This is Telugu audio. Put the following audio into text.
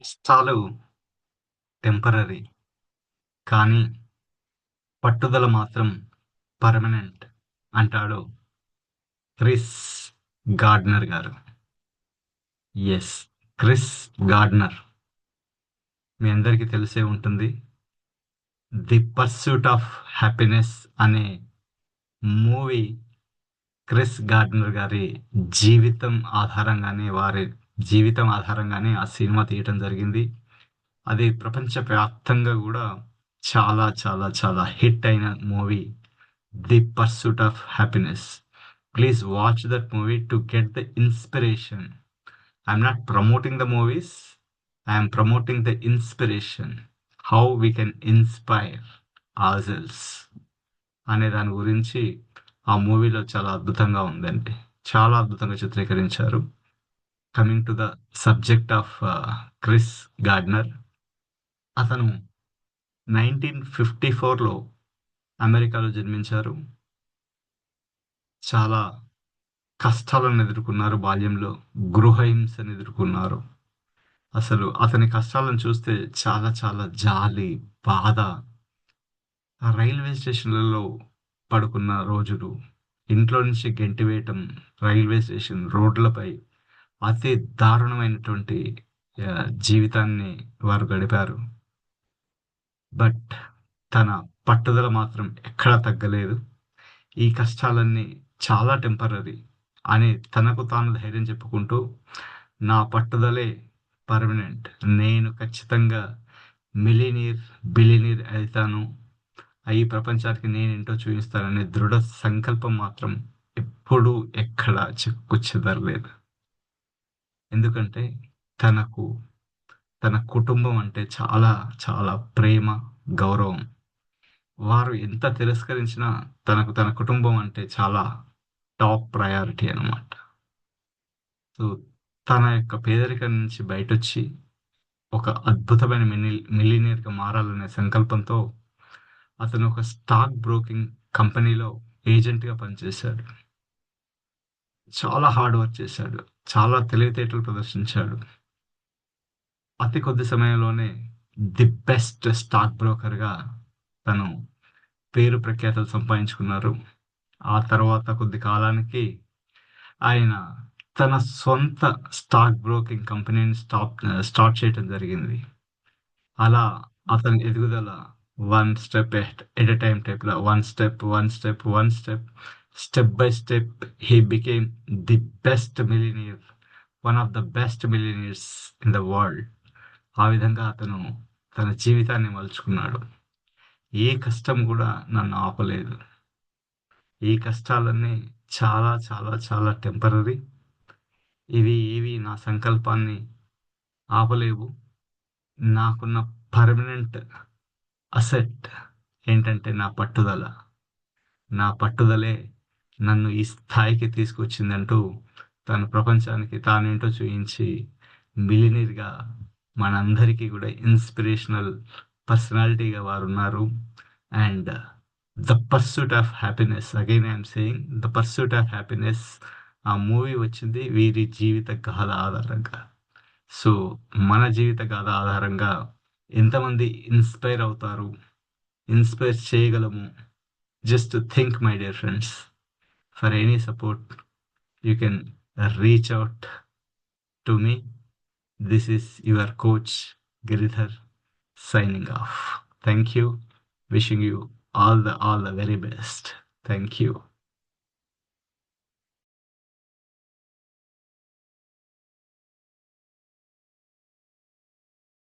ఇష్టాలు టెంపరరీ. కానీ పట్టుదల మాత్రం పర్మనెంట్ అంటాడు క్రిస్ గార్డ్నర్ గారు. Yes Chris Gardner. మీ అందరికీ తెలిసే ఉంటుంది. 'ది పర్స్యూట్ ఆఫ్ హ్యాపీనెస్' అనే మూవీ క్రిస్ గార్డ్నర్ గారి జీవితం ఆధారంగానే వారి జీవితం ఆధారంగానే ఆ సినిమా తీయటం జరిగింది. అది ప్రపంచవ్యాప్తంగా కూడా చాలా చాలా చాలా హిట్ అయిన movie 'the pursuit of happiness'. Please watch that movie to get the inspiration. I'm not promoting the movies. I'm promoting the inspiration. How we can inspire others అనే దాని గురించి ఆ మూవీలో చాలా అద్భుతంగా ఉందండి. చాలా అద్భుతంగా చిత్రీకరించారు. Coming to the subject of Chris Gardner. అతను 1954లో అమెరికాలో జన్మించారు. చాలా కష్టాలను ఎదుర్కొన్నారు బాల్యంలో. గృహహింసను ఎదుర్కొన్నారు. అసలు అతని కష్టాలను చూస్తే చాలా చాలా జాలి, బాధ. ఆ రైల్వే స్టేషన్‌లలో పడుకున్న రోజులు, ఇంట్లో నుంచి గెంటివేయటం, రైల్వే స్టేషన్ రోడ్లపై అతి దారుణమైనటువంటి జీవితాన్ని వారు గడిపారు. బట్ తన పట్టుదల మాత్రం ఎక్కడా తగ్గలేదు. ఈ కష్టాలన్నీ చాలా టెంపరీ అని తనకు తాను ధైర్యం చెప్పుకుంటూ, నా పట్టుదలే పర్మనెంట్. నేను ఖచ్చితంగా మిలినీర్ బిలినీర్ అవుతాను ఈ ప్రపంచానికి నేనేంటో చూపిస్తాననే దృఢ సంకల్పం మాత్రం ఎప్పుడూ ఎక్కడా చెక్కు చెదరలేదు. ఎందుకంటే తనకు తన కుటుంబం అంటే చాలా చాలా ప్రేమ, గౌరవం. వారు ఎంత తిరస్కరించినా తనకు తన కుటుంబం అంటే చాలా టాప్ ప్రయారిటీ అనమాట సో, తన యొక్క పేదరికం నుంచి బయటొచ్చి ఒక అద్భుతమైన మిని మిలియనీర్‌గా మారాలనే సంకల్పంతో అతను ఒక స్టాక్ బ్రోకింగ్ కంపెనీలో ఏజెంట్‌గా పనిచేశాడు. చాలా హార్డ్ వర్క్ చేశాడు. చాలా తెలివితేటలు ప్రదర్శించాడు. అతి కొద్ది సమయంలోనే ది బెస్ట్ స్టాక్ బ్రోకర్‌గా తను పేరు ప్రఖ్యాతలు సంపాదించుకున్నారు. ఆ తర్వాత కొద్ది కాలానికి ఆయన తన సొంత స్టాక్ బ్రోకింగ్ కంపెనీని స్టాప్ స్టార్ట్ చేయటం జరిగింది. అలా అతని ఎదుగుదల one step at at a time టైప్లో one step, one step, one step, step by step he became the best millionaire one of the best millionaires in the world. ఆ విధంగా అతను తన జీవితాన్ని మలుచుకున్నాడు. ఏ కష్టం కూడా నన్ను ఆపలేదు. ఈ కష్టాలన్నీ చాలా చాలా చాలా టెంపరరీ. ఇవి ఏవి నా సంకల్పాన్ని ఆపలేవు. నాకున్న పర్మనెంట్ అసెట్ ఏంటంటే నా పట్టుదల. నా పట్టుదలే నన్ను ఈ స్థాయికి తీసుకొచ్చిందంటూ తను ప్రపంచానికి తానేంటో చూయించి మిలినీర్గా మనందరికీ కూడా ఇన్‌స్పిరేషనల్ పర్సనాలిటీగా వారు ఉన్నారు and 'the pursuit of happiness' again I'm saying 'the pursuit of happiness' ఆ మూవీ వచ్చింది వీరి జీవిత గాథ ఆధారంగా. సో, మన జీవిత గాథ ఆధారంగా ఎంతమంది ఇన్‌స్పైర్ అవుతారు? ఇన్‌స్పైర్ చేయగలము? Just think my dear friends. for any support you can reach out to me. This is your coach giridhar signing off. Thank you. Wishing you all the all the very best. Thank you.